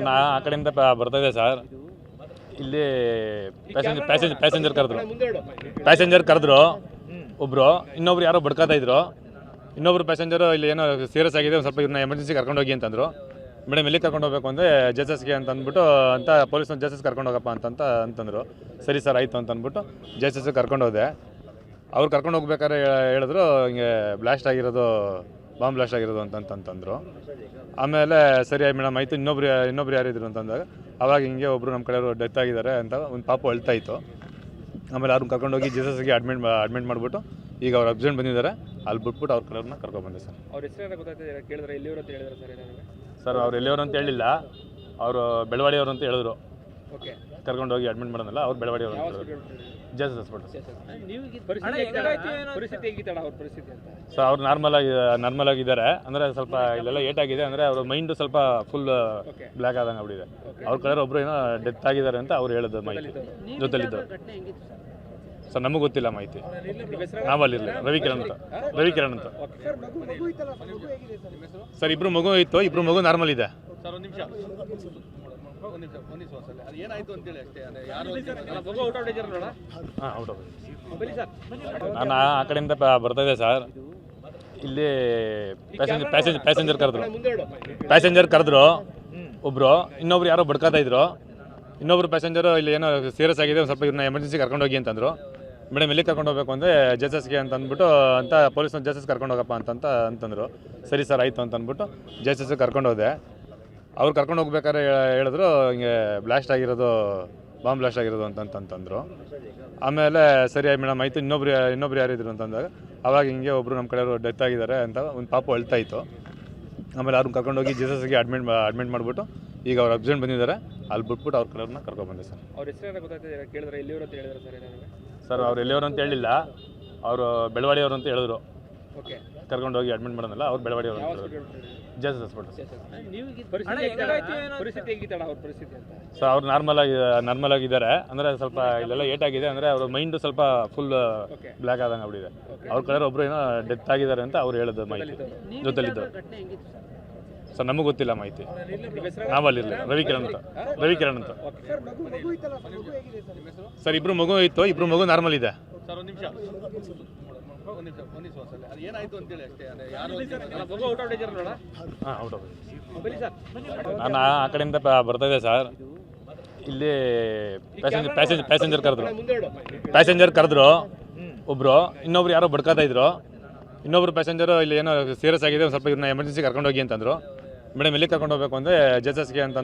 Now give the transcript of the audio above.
ನಾನು ಆ ಕಡೆಯಿಂದ ಪ- ಬರ್ತಾ ಇದ್ದೆ ಸರ್. ಇಲ್ಲಿ ಪ್ಯಾಸೆಂಜರ್ ಪ್ಯಾಸೆಂಜರ್ ಪ್ಯಾಸೆಂಜರ್ ಕರೆದ್ರು. ಪ್ಯಾಸೆಂಜರ್ ಕರೆದ್ರು. ಒಬ್ಬರು ಇನ್ನೊಬ್ರು ಯಾರೋ ಬಡ್ಕೋತಾ ಇದ್ರು. ಇನ್ನೊಬ್ರು ಪ್ಯಾಸೆಂಜರ್ ಇಲ್ಲಿ ಏನೋ ಸೀರಿಯಸ್ ಆಗಿದೆ ಸ್ವಲ್ಪ ಇವ್ರನ್ನ ಎಮರ್ಜೆನ್ಸಿ ಕರ್ಕೊಂಡು ಹೋಗಿ ಅಂತಂದ್ರು. ಮೇಡಮ್ ಎಲ್ಲಿ ಕರ್ಕೊಂಡು ಹೋಗ್ಬೇಕು ಅಂದರೆ ಜೆಸಸ್ಗೆ ಅಂತ ಅಂದ್ಬಿಟ್ಟು, ಅಂತ ಪೊಲೀಸ್ನ ಜೆಸಸ್ ಕರ್ಕೊಂಡು ಹೋಗಪ್ಪ ಅಂತಂತ ಅಂತಂದ್ರು. ಸರಿ ಸರ್, ಆಯಿತು ಅಂತ ಅಂದ್ಬಿಟ್ಟು ಜೆಸಸ್ ಕರ್ಕೊಂಡು ಹೋದೆ. ಅವ್ರು ಕರ್ಕೊಂಡು ಹೋಗ್ಬೇಕಾದ್ರೆ ಹೇಳಿದ್ರು, ಹಿಂಗೆ ಬ್ಲಾಸ್ಟ್ ಆಗಿರೋದು ಬಾಂಬ್ ಬ್ಲಾಸ್ಟ್ ಆಗಿರೋದು ಅಂತಂತಂತಂದ್ರು ಆಮೇಲೆ ಸರಿ ಮೇಡಮ್ ಆಯಿತು. ಇನ್ನೊಬ್ರು ಇನ್ನೊಬ್ರು ಯಾರಿದ್ರು ಅಂತಂದಾಗ ಅವಾಗ ಹಿಂಗೆ ಒಬ್ಬರು ನಮ್ಮ ಕಡೆಯವರು ಡೆತ್ ಆಗಿದ್ದಾರೆ ಅಂತ ಒಂದು ಪಾಪು ಅಳ್ತಾ ಇತ್ತು. ಆಮೇಲೆ ಅವ್ರನ್ನ ಕರ್ಕೊಂಡೋಗಿ ಜೀಸಸ್ಗೆ ಅಡ್ಮಿಟ್ ಅಡ್ಮಿಟ್ ಮಾಡಿಬಿಟ್ಟು ಈಗ ಅವ್ರು ಅಬ್ಸೆಂಟ್ ಬಂದಿದ್ದಾರೆ. ಅಲ್ಲಿ ಬಿಟ್ಬಿಟ್ಟು ಅವ್ರ ಕಡೆಯವ್ರನ್ನ ಕರ್ಕೊಂಡ್ಬಂದೆ ಸರ್. ಅವ್ರ ಹೆಸರು ಗೊತ್ತಾಯ್ತದೆ ಕೇಳಿದ್ರೆ ಎಲ್ಲಿವರು ಅಂತ ಹೇಳಿದ್ರೆ ಸರ್ ಸರ್ ಅವ್ರು ಎಲ್ಲಿಯವರು ಅಂತ ಹೇಳಿಲ್ಲ. ಅವರು ಬೆಳವಾಡಿಯವರು ಅಂತ ಹೇಳಿದ್ರು. ಓಕೆ ಕರ್ಕೊಂಡೋಗಿ ಅಡ್ಮಿಟ್ ಮಾಡೋದಲ್ಲ ಅವ್ರು ಹೇಳಿದ್ರು ಜೇಸಸ್ ಹಾಸ್ಪಿಟಲ್ ಪರಿಸ್ಥಿತಿ ಪರಿಸ್ಥಿತಿ ಹೇಗಿತ್ತಣ್ಣ ಅವ್ರ ಪರಿಸ್ಥಿತಿ ಅಂತ? ಸೊ ಅವ್ರು ನಾರ್ಮಲ್ ಆಗಿ ನಾರ್ಮಲ್ ಆಗಿದ್ದಾರೆ. ಅಂದರೆ ಸ್ವಲ್ಪ ಇಲ್ಲೆಲ್ಲ ಏಟ್ ಆಗಿದೆ. ಅಂದರೆ ಅವ್ರ ಮೈಂಡು ಸ್ವಲ್ಪ ಫುಲ್ ಬ್ಲ್ಯಾಕ್ ಆದಂಗೆ ಆಗ್ಬಿಟ್ಟಿದೆ. ಅವ್ರ ಕಲರ್ ಒಬ್ರು ಏನೋ ಡೆತ್ ಆಗಿದ್ದಾರೆ ಅಂತ ಅವ್ರು ಹೇಳಿದ್ರು ಮಾಹಿತಿ. ಜೊತೆಲಿದ್ದು ಸರ್? ನಮಗೆ ಗೊತ್ತಿಲ್ಲ ಮಾಹಿತಿ. ನಾವಲ್ಲಿರಲಿ ರವಿಕಿರಣ್ ಅಂತ. ರವಿಕಿರಣ್ ಅಂತ. ಸರ್? ಇಬ್ರು ಮಗು ಇತ್ತು ಇಬ್ರು ಮಗು ನಾರ್ಮಲ್ ಇದೆ. ಸರ್ ಒಂದು ನಿಮಿಷ. ಒಂದು ನಿಮಿಷ ಒಂದು ನಿಮಿಷ ಸರ್ ಅದು ಏನಾಯ್ತು ಅಂತೇಳಿ ಅಷ್ಟೇ ಯಾರು ಮಗು ಔಟ್ ಆಫ್ ಡೇಜರ್ ನೋಡ ಹಾಂ ಔಟ್ ಬನ್ನಿ. ಸರ್. ನಾನು ಆ ಕಡೆಯಿಂದ ಪ- ಬರ್ತಾ ಇದ್ದೆ ಸರ್. ಇಲ್ಲಿ ಪ್ಯಾಸೆಂಜರ್ ಪ್ಯಾಸೆಂಜರ್ ಪ್ಯಾಸೆಂಜರ್ ಕರೆದ್ರು. ಪ್ಯಾಸೆಂಜರ್ ಕರೆದ್ರು ಒಬ್ರು. ಇನ್ನೊಬ್ರು ಯಾರೋ ಬಡ್ಕೋತಾ ಇದ್ರು. ಇನ್ನೊಬ್ರು ಪ್ಯಾಸೆಂಜರ್ ಇಲ್ಲಿ ಏನೋ ಸೀರಿಯಸ್ ಆಗಿದೆ ಸ್ವಲ್ಪ ಇವ್ರನ್ನ ಎಮರ್ಜೆನ್ಸಿ ಕರ್ಕೊಂಡು ಹೋಗಿ ಅಂತಂದ್ರು. ಮೇಡಮ್ ಎಲ್ಲಿ ಕರ್ಕೊಂಡು ಹೋಗ್ಬೇಕು ಅಂದರೆ ಜೆಸಸ್ಗೆ ಅಂತ ಅಂದ್ಬಿಟ್ಟು ಅಂತ ಪೊಲೀಸ್ನ ಜೆಸಸ್ ಕರ್ಕೊಂಡು ಹೋಗಪ್ಪ ಅಂತಂತ ಅಂತಂದ್ರು. ಸರಿ ಸರ್ ಆಯಿತು ಅಂತ ಅಂದ್ಬಿಟ್ಟು ಜೆಸಸ್ ಕರ್ಕೊಂಡು ಹೋದೆ. ಅವ್ರು ಕರ್ಕೊಂಡು ಹೋಗ್ಬೇಕಾದ್ರೆ ಹೇಳಿದ್ರು ಹಿಂಗೆ ಬ್ಲಾಸ್ಟ್ ಆಗಿರೋದು ಬಾಂಬ್ ಬ್ಲಾಸ್ಟ್ ಆಗಿರೋದು ಅಂತಂತಂದ್ರು ಆಮೇಲೆ ಸರಿ ಮೇಡಮ್ ಆಯಿತು ಇನ್ನೊಬ್ರು ಇನ್ನೊಬ್ರು ಯಾರಿದ್ರು ಅಂತಂದಾಗ ಅವಾಗ ಹಿಂಗೆ ಒಬ್ಬರು ನಮ್ಮ ಕಡೆಯವರು ಡೆತ್ ಆಗಿದ್ದಾರೆ ಅಂತ ಒಂದು ಪಾಪು ಅಳ್ತಾ ಇತ್ತು ಆಮೇಲೆ ಅವ್ರನ್ನ ಕರ್ಕೊಂಡೋಗಿ ಜೀಸಸ್ಗೆ ಅಡ್ಮಿಟ್ ಅಡ್ಮಿಟ್ ಮಾಡಿಬಿಟ್ಟು ಈಗ ಅವ್ರು ಅಬ್ಸೆಂಟ್ ಬಂದಿದ್ದಾರೆ ಅಲ್ಲಿ ಬಿಟ್ಬಿಟ್ಟು ಅವ್ರ ಕಡೆಯವ್ರನ್ನ ಕರ್ಕೊಂಡ್ಬಂದೆ ಸರ್. ಅವ್ರ ಹೆಸರು ಗೊತ್ತಾಯ್ತದೆ ಕೇಳಿದ್ರೆ ಎಲ್ಲಿವರು ಅಂತ ಹೇಳಿದ್ರೆ ಸರ್ ಸರ್ ಅವ್ರು ಎಲ್ಲಿಯವರು ಅಂತ ಹೇಳಿಲ್ಲ. ಅವರು ಬೆಳವಾಡಿಯವರು ಅಂತ ಹೇಳಿದ್ರು. ಓಕೆ ಕರ್ಕೊಂಡೋಗಿ ಅಡ್ಮಿಟ್ ಮಾಡೋದಲ್ಲ ಅವ್ರು ಬೆಳವಾಡಿ ಅವರು ಹಾಸ್ಪಿಟಲ್ ಪರಿಸ್ಥಿತಿ ಪರಿಸ್ಥಿತಿ ಹೇಗಿತ್ತಣ್ಣ ಅವ್ರ ಪರಿಸ್ಥಿತಿ ಅಂತ? ಸೊ ಅವ್ರು ನಾರ್ಮಲ್ ಆಗಿ ನಾರ್ಮಲ್ ಆಗಿದ್ದಾರೆ. ಅಂದರೆ ಸ್ವಲ್ಪ ಇಲ್ಲೆಲ್ಲ ಏಟ್ ಆಗಿದೆ. ಅಂದರೆ ಅವ್ರ ಮೈಂಡು ಸ್ವಲ್ಪ ಫುಲ್ ಬ್ಲ್ಯಾಕ್ ಆದಂಗೆ ಆಗ್ಬಿಟ್ಟಿದೆ. ಅವ್ರ ಕಡೆ ಒಬ್ರು ಏನೋ ಡೆತ್ ಆಗಿದ್ದಾರೆ ಅಂತ ಅವ್ರು ಹೇಳೋದು ಮಾಹಿತಿ. ಜೊತೆಲಿದ್ದು ಸರ್? ನಮಗೆ ಗೊತ್ತಿಲ್ಲ ಮಾಹಿತಿ. ನಾವಲ್ಲಿರಲಿ ರವಿಕಿರಣ್ ಅಂತ. ರವಿಕಿರಣ್ ಅಂತ. ಸರ್ ಇಬ್ರು ಮಗು ಇತ್ತು. ಇಬ್ರು ಮಗು ನಾರ್ಮಲ್ ಇದೆ. ಸರ್ ಒಂದು ನಿಮಿಷ ಒಂದು ನಿಮಿಷ ಒಂದು ನಿಮಿಷ ಸರ್ ಅದು ಏನಾಯ್ತು ಅಂತೇಳಿ ಅಷ್ಟೇ ಅಂದರೆ ಯಾರು ಅಲ್ಲ, ಮಗು ಔಟ್ ಆಫ್ ಡೇಂಜರ್ ನೋಡ ಹಾಂ ಔಟ್ ಬನ್ನಿ. ಸರ್. ನಾನು ಆ ಕಡೆಯಿಂದ ಪ- ಬರ್ತಾ ಇದ್ದೆ ಸರ್. ಇಲ್ಲಿ ಪ್ಯಾಸೆಂಜರ್ ಪ್ಯಾಸೆಂಜರ್ ಪ್ಯಾಸೆಂಜರ್ ಕರೆದ್ರು. ಪ್ಯಾಸೆಂಜರ್ ಕರೆದ್ರು. ಒಬ್ರು ಇನ್ನೊಬ್ರು ಯಾರೋ ಬಡ್ಕೋತಾ ಇದ್ರು. ಇನ್ನೊಬ್ರು ಪ್ಯಾಸೆಂಜರ್ ಇಲ್ಲಿ ಏನೋ ಸೀರಿಯಸ್ ಆಗಿದೆ ಒಂದು ಸ್ವಲ್ಪ ಇವ್ರನ್ನ ಎಮರ್ಜೆನ್ಸಿ ಕರ್ಕೊಂಡು ಹೋಗಿ ಅಂತಂದ್ರು. ಮೇಡಮ್ ಎಲ್ಲಿ ಕರ್ಕೊಂಡು ಹೋಗ್ಬೇಕು ಅಂದರೆ ಜೆಸಸ್ಗೆ ಅಂತ